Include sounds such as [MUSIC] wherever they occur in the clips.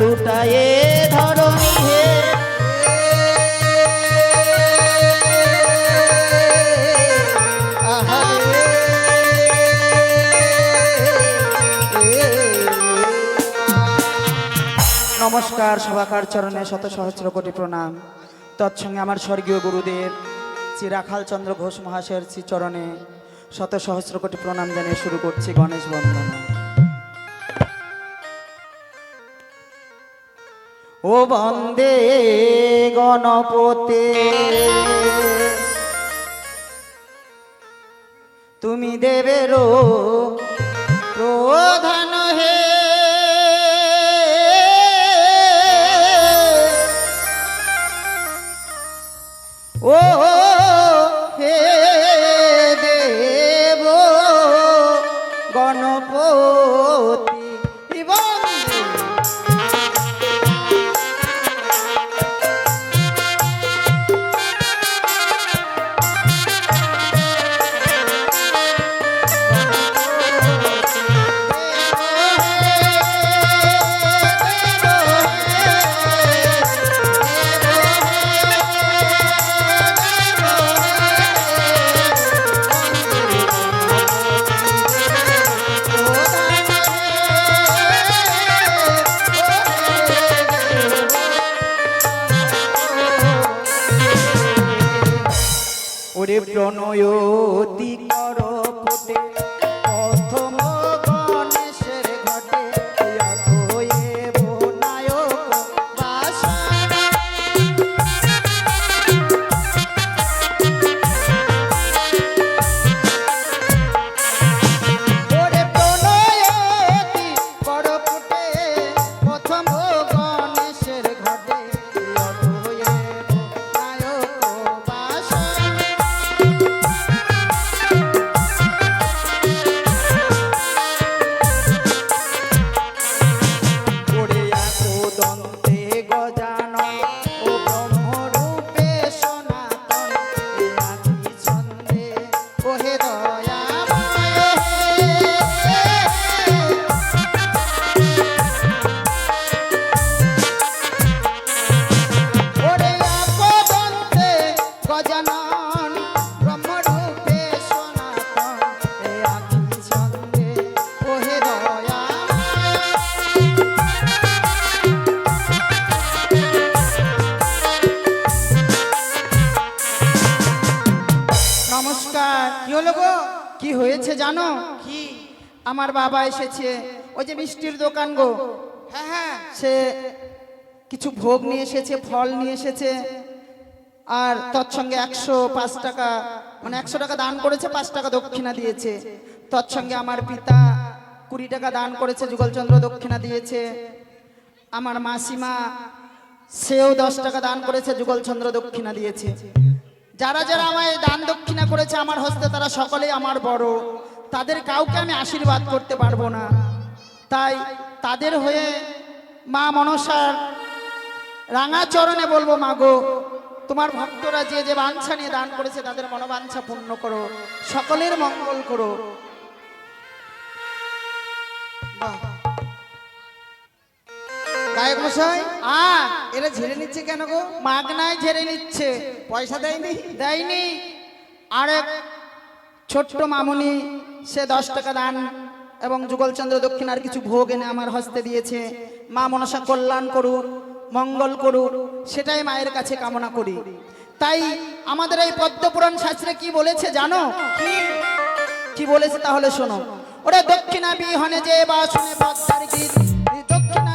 লুটায়ে হে নমস্কার, সভাকার চরণে শত সহস্র কোটি প্রণাম। তৎসঙ্গে আমার স্বর্গীয় গুরুদেব শ্রী রাখাল চন্দ্র ঘোষ মহাশয়ের শ্রী চরণে শত সহস্র কোটি প্রণাম জানিয়ে শুরু করছি গণেশ বন্দনা। ও বন্দে গণপতে। তুমি দেবের প্রধান হে। ও hit on. আমার বাবা এসেছে। ওই যে মিষ্টির দোকান গো। হ্যাঁ হ্যাঁ। সে কিছু ভোগ নিয়ে এসেছে ফল নিয়ে এসেছে। আর তৎসঙ্গে একশো পাঁচ টাকা মানে একশো টাকা দান করেছে পাঁচ টাকা দক্ষিণা দিয়েছে। তৎসঙ্গে আমার পিতা কুড়ি টাকা দান করেছে যুগলচন্দ্র দক্ষিণা দিয়েছে। আমার মাসিমা সেও দশ টাকা দান করেছে যুগলচন্দ্র দক্ষিণা দিয়েছে। যারা যারা আমায় দান দক্ষিণা করেছে আমার হস্তে তারা সকলেই আমার বড়। তাদের কাউকে আমি আশীর্বাদ করতে পারব না। তাই তাদের হয়ে মা মনসার রাঙা চরণে বলব মাগো তোমার ভক্তরা যে যে বাঞ্ছা নিয়ে দান করেছে তাদের মনোবাঞ্ছা পূর্ণ করো সকলের মঙ্গল করো। গায়ক মশাই আ এরা ঝেড়ে নিচ্ছে কেন গো? মাগনায় ঝেড়ে নিচ্ছে। পয়সা দেয়নি? দেয়নি। আরেক ছোট্ট মামুনি, সে দশ টাকা দান এবং যুগলচন্দ্র দক্ষিণার কিছু ভোগ এনে আমার হস্তে দিয়েছে। মা মনসা কল্যাণ করুন, মঙ্গল করুন, সেটাই মায়ের কাছে কামনা করি। তাই আমাদের এই পদ্মপুরাণ শাস্ত্রে কি বলেছে জানো? কি বলেছে তাহলে শোনো। ওরে দক্ষিণা বিহনে যে বা শুনে পদ্মার দক্ষিণা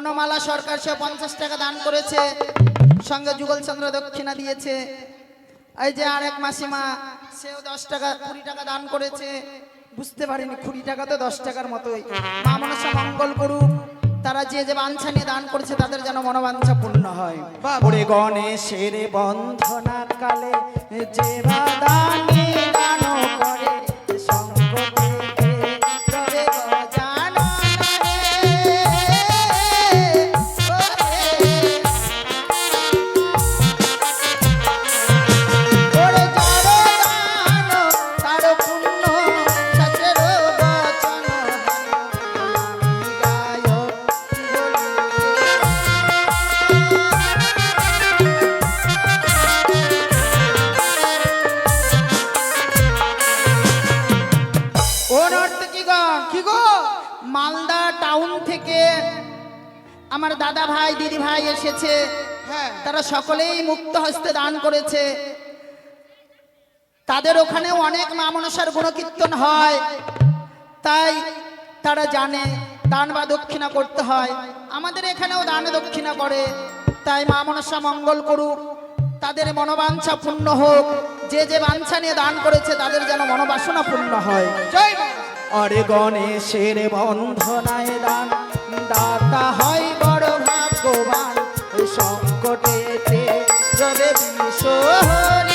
বনমালা সরকার সে পঞ্চাশ টাকা দান করেছে। সঙ্গে যুগলচন্দ্র দক্ষিণা দিয়েছে। এই যে আরেক মাসিমা, সেও দশ টাকা, কুড়ি টাকা দান করেছে। বুঝতে পারিনি, কুড়ি টাকা তো দশ টাকার মতোই। মা মনসা মঙ্গল করুক। তারা যে যে বাঞ্ছা নিয়ে দান করেছে, তাদের যেন মনোবাঞ্ছা পূর্ণ হয়। গণেশের বন্ধনা কালে যে দান করেছে। তাদের ওখানেও অনেক মা মনসার গুণকীর্তন হয়। তাই তারা জানে দান বা দক্ষিণা করতে হয়। আমাদের এখানেও দান দক্ষিণা করে। তাই মা মনসা মঙ্গল করুক। তাদের মনোবাঞ্ছা পূর্ণ হোক। যে যে বাঞ্ছা নিয়ে দান করেছে, তাদের যেন মনোবাসনা পূর্ণ হয়। অরে গণেশের বন্ধনায় দান। দাতা হয় বড় ভাগ্যবান। এই সংকটেতে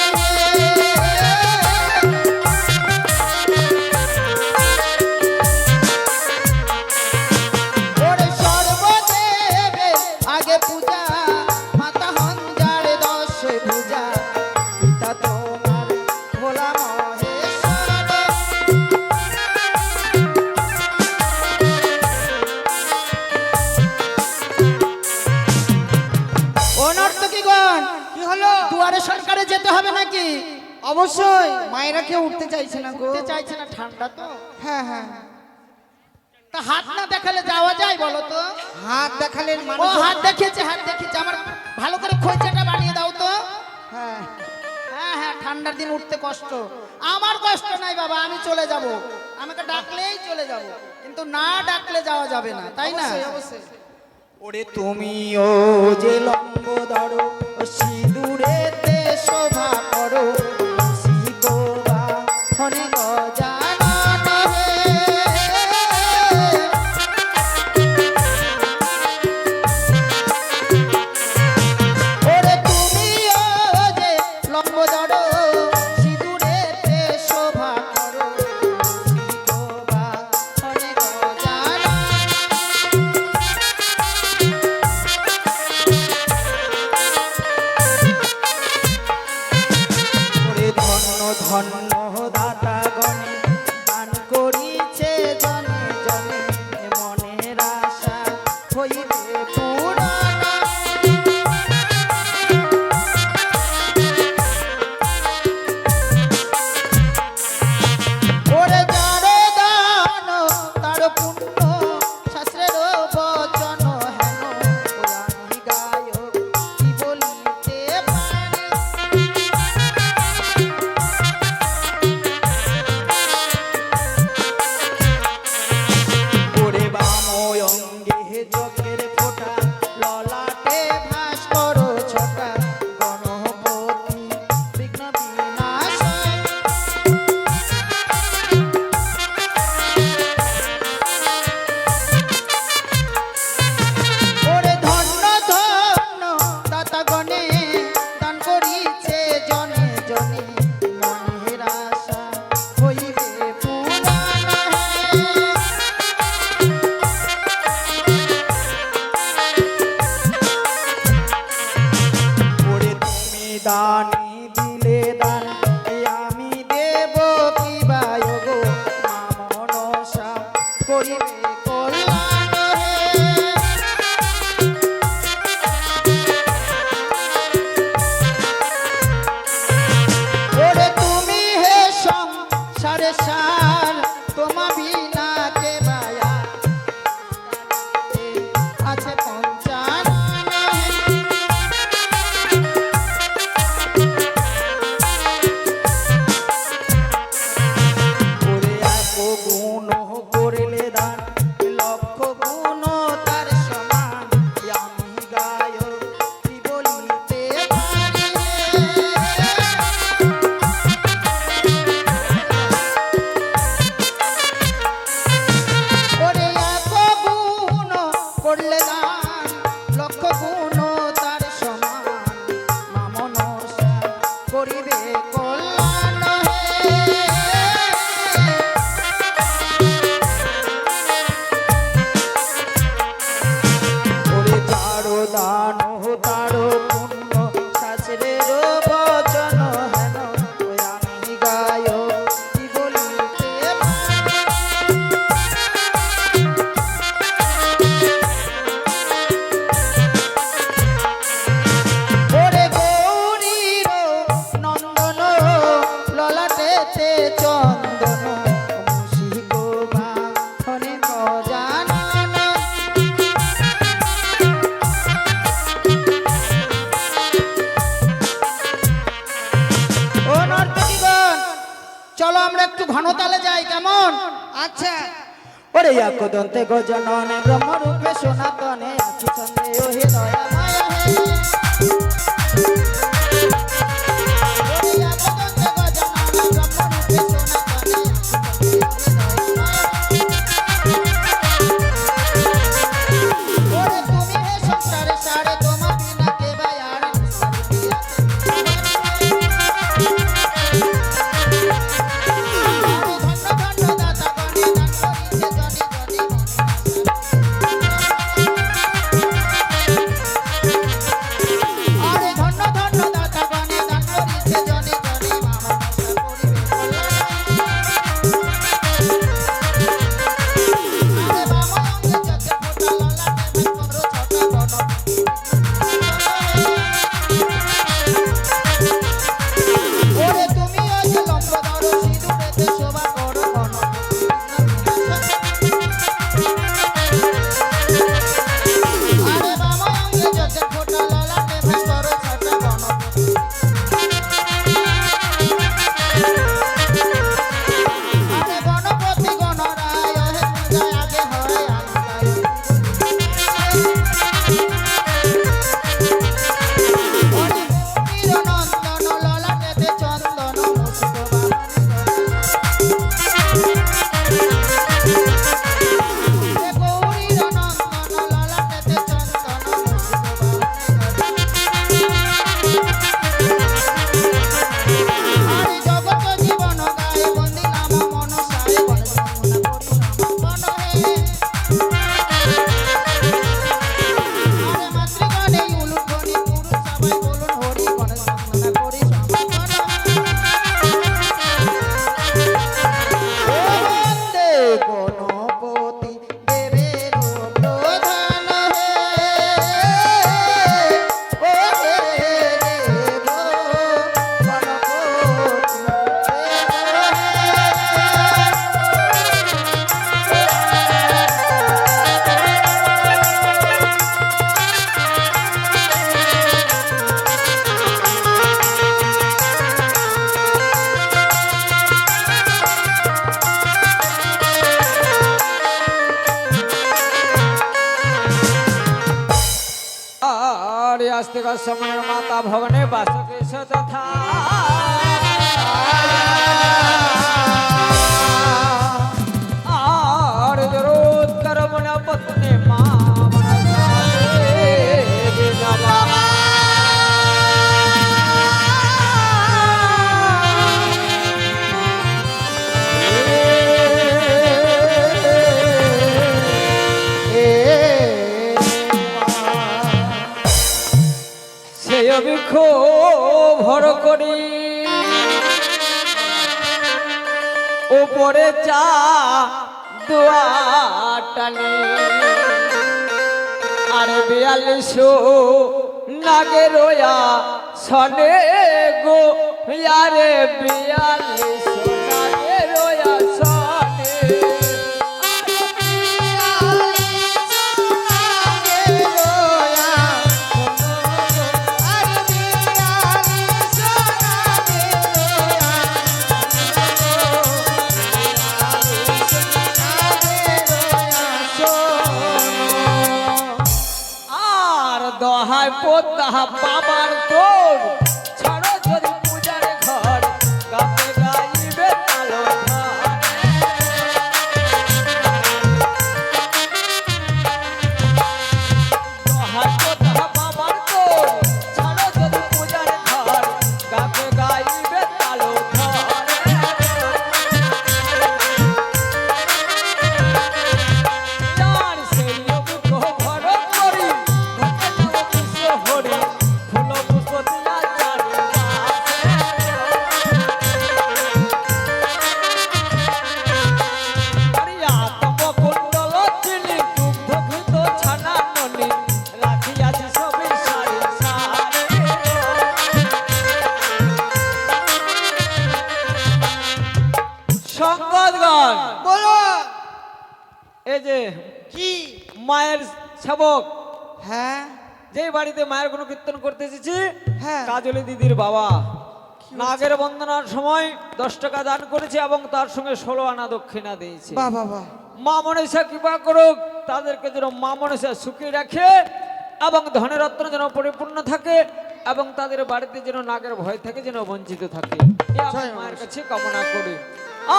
চাইছে তো? হ্যাঁ হ্যাঁ। তা হাত না দেখালে যাওয়া যায় বলো তো? হাত দেখালেন ও হাত দেখিয়েছে হাত দেখিয়েছে। আমার ভালো করে খোঁচাটা বানিয়ে দাও তো। হ্যাঁ। হ্যাঁ হ্যাঁ ঠান্ডার দিন উঠতে কষ্ট। আমার কষ্ট নাই বাবা আমি চলে যাব। আমাকে ডাকলেই চলে যাব। কিন্তু না ডাকলে যাওয়া যাবে না তাই না? ওরে তুমিও যে লম্বদর সিঁদুরেতে গজননে ব্রহ্মরূপে সনাতনে আছি সন্দেহ হে দয়া রবি খো ভর করি। ওপরে চা দোয়াটানি আর বিয়াল্লিশো নাগে রোয়া সনে গো, ইয়ারে বিয়াল্লিশো পোতা বাবার তোর বাড়িতে মায়ের কোনো কীর্তন করতে এসেছি? হ্যাঁ। কাজলি দিদির বাবা। নাগের বন্দনার সময় দশ টাকা দান করেছে এবং তার সঙ্গে ষোলো আনা দক্ষিণা দিয়েছে। মা মনসা কৃপা করুক তাদেরকে যেন মা মনসা সুখী রাখে এবং ধনের রত্ন যেন পরিপূর্ণ থাকে এবং তাদের বাড়িতে যেন নাগের ভয় থেকে যেন বঞ্চিত থাকে। মায়ের কাছে কামনা করি।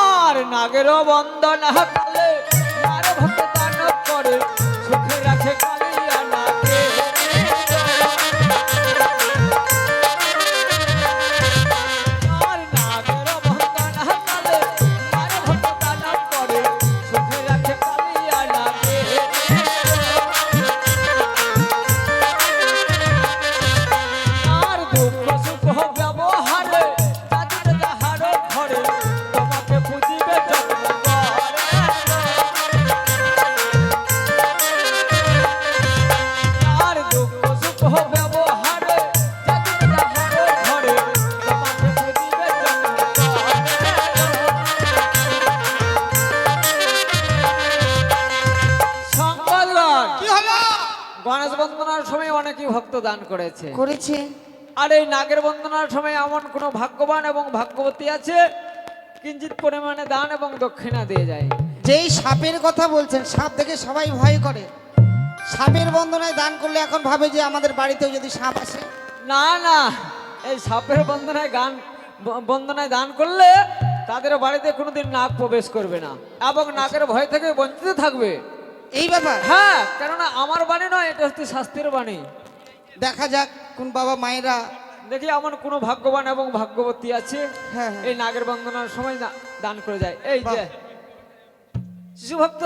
আর নাগেরও বন্দনা কালে করে সুখী রাখে দান করেছে। করেছে। আর এই নাগের বন্দনার সময় এমন কোনো ভাগ্যবান এবং ভাগ্যবতী আছে? কিঞ্চিত পরিমাণে দান এবং দক্ষিণা দিয়ে যায়। যেই সাপের কথা বলছেন সাপ দেখে সবাই ভয় করে। সাপের বন্দনায় দান করলে এখন ভাবে যে আমাদের বাড়িতেও যদি সাপ আসে। না না এই সাপের বন্দনায় গান বন্দনায় দান করলে তাদের বাড়িতে কোনোদিন নাগ প্রবেশ করবে না। এবং নাগের ভয় থেকে বঞ্চিত থাকবে। এই ব্যাপার? হ্যাঁ কেননা আমার বাণী নয় এটা হচ্ছে শাস্তির বাণী। দেখা যাক কোন বাবা মায়েরা দেখি এমন কোনো ভাগ্যবান এবং ভাগ্যবতী আছে হ্যাঁ, হ্যাঁ। এই নাগের বন্দনার সময় না- দান করে যায়। এই যে। শিশু ভক্ত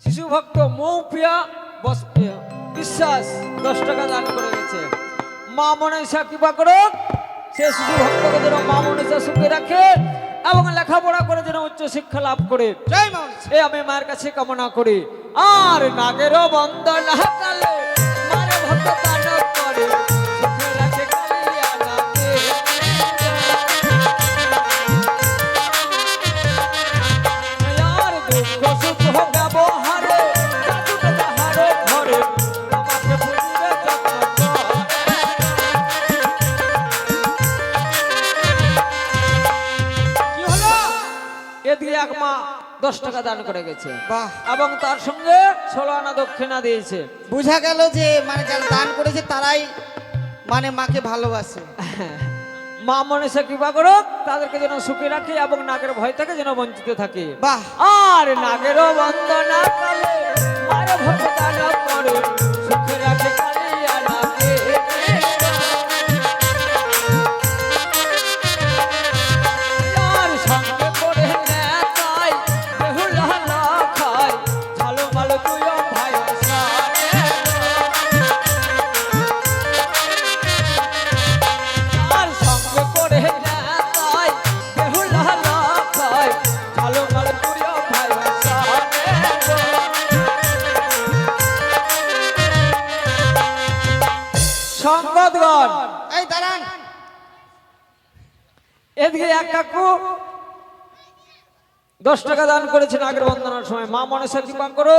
শিশু ভক্ত মৌপিয়া বস ইয়া, বিশ্বাস দশ টাকা দান করে গেছে। মা মনসা কৃপা করো সে শিশু ভক্তকে যেন মা মনসা সুখে রাখে এবং লেখাপড়া করে যেন উচ্চ শিক্ষা লাভ করে। জয় মা এ আমি মায়ের কাছে কামনা করি। আর নাগেরও বন্দনা কালে দশ টাকা দান করে গেছে। বাহ। এবং তার সঙ্গে ষোলো আনা দক্ষিণা দিয়েছে। বুঝা গেল যে মানে যারা দান করেছে তারাই মানে মাকে ভালোবাসে। [LAUGHS] মা মনীষা কৃপা করো তাদেরকে যেন সুখী রাখে এবং নাগের ভয় থেকে যেন বঞ্চিত থাকে। বাহ। আর নাগেরও বন্দনা কালে ভক্ত দানব কাকু। দশ টাকা দান করেছেন আগের বন্দনার সময়। মা মনসা কৃপা করো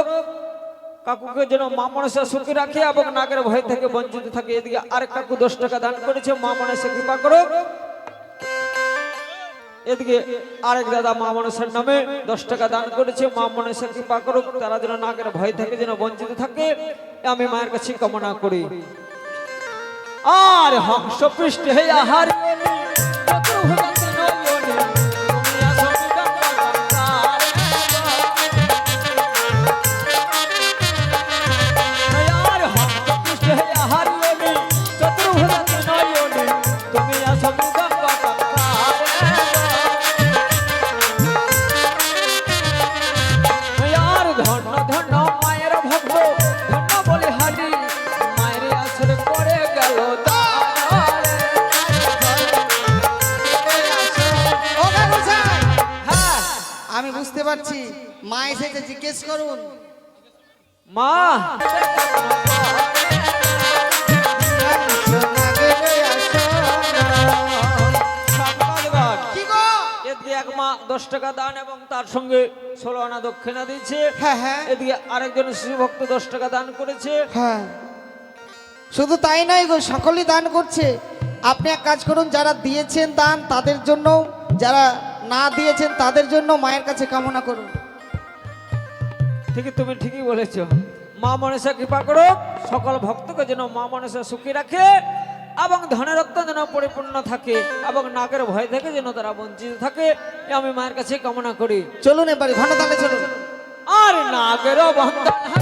কাকুকে যেন মা মনসা সুখী রাখে এবং নাগের ভয় থেকে বঞ্চিত থাকে। এদিকে আরেক কাকু দশ টাকা দান করেছে, মা মনসা কৃপা করো এদিকে আরেক দাদা মা মনসার নামে দশ টাকা দান করেছে, মা মনসা কৃপা করুক। তারা যেন নাগের ভয় থেকে যেন বঞ্চিত থাকে আমি মায়ের কাছে কামনা করি। আর হংস পৃষ্ঠে হে আহার এসেছে জিজ্ঞেস করুন। মা দশ টাকা দান এবং তার সঙ্গে ষোলো আনা দক্ষিণা দিয়েছে। হ্যাঁ হ্যাঁ। এদিকে আরেকজন শিশু ভক্ত দশ টাকা দান করেছে। হ্যাঁ। শুধু তাই নয় গো সকলেই দান করছে। আপনি এক কাজ করুন যারা দিয়েছেন দান তাদের জন্য যারা না দিয়েছেন তাদের জন্য মায়ের কাছে কামনা করুন। ঠিকই তুমি ঠিকই বলেছ। মা মনসা কৃপা করো সকল ভক্তকে যেন মা মনসা সুখী রাখে এবং ধনে রক্ত যেন পরিপূর্ণ থাকে এবং নাকের ভয় থেকে যেন তারা বঞ্চিত থাকে। আমি মায়ের কাছে কামনা করি। চলুন এবারে ঘন চলুন। আর নাগেরও বন্ধন